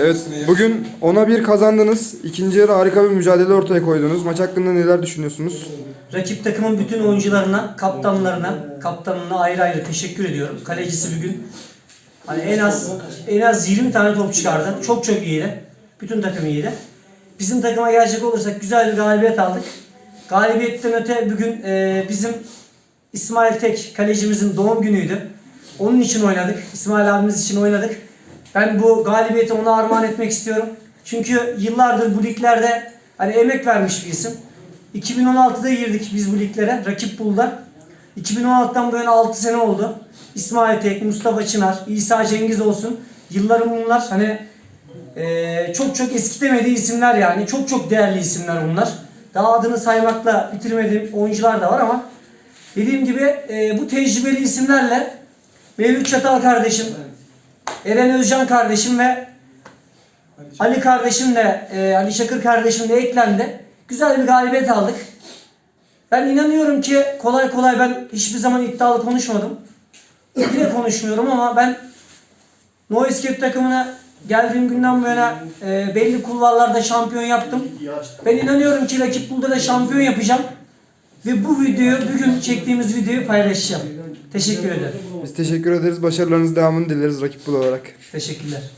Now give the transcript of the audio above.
Evet, bugün ona bir kazandınız. İkinci yarı harika bir mücadele ortaya koydunuz. Maç hakkında neler düşünüyorsunuz? Rakip takımın bütün oyuncularına, kaptanlarına, kaptanına ayrı ayrı teşekkür ediyorum. Kalecisi bugün hani en az en az 20 tane top çıkardı. Çok çok iyiydi. Bütün takım iyiydi. Bizim takıma gelecek olursak güzel bir galibiyet aldık. Galibiyetten öte bugün e, bizim İsmail Tek kalecimizin doğum günüydü. Onun için oynadık. İsmail abimiz için oynadık. Ben bu galibiyeti ona armağan etmek istiyorum. Çünkü yıllardır bu liglerde hani emek vermiş bir isim. 2016'da girdik biz bu liglere. Rakip Bul'da. 2016'dan bu yana 6 sene oldu. İsmail Tek, Mustafa Çınar, İsa Cengiz olsun. Yılların bunlar hani ee, çok çok eskitemediği isimler yani. Çok çok değerli isimler bunlar. Daha adını saymakla bitirmediğim oyuncular da var ama dediğim gibi e, bu tecrübeli isimlerle Mevlüt Çatal kardeşim, Eren Özcan kardeşim ve Ali kardeşim de e, Ali Şakır kardeşim de eklendi. Güzel bir galibiyet aldık. Ben inanıyorum ki kolay kolay ben hiçbir zaman iddialı konuşmadım. Yine konuşmuyorum ama ben No Escape takımına geldiğim günden yana e, belli kulvarlarda şampiyon yaptım. Ben inanıyorum ki rakip burada da şampiyon yapacağım. Ve bu videoyu, bugün çektiğimiz videoyu paylaşacağım. Teşekkür ederim. Biz teşekkür ederiz. Başarılarınız devamını dileriz rakip bul olarak. Teşekkürler.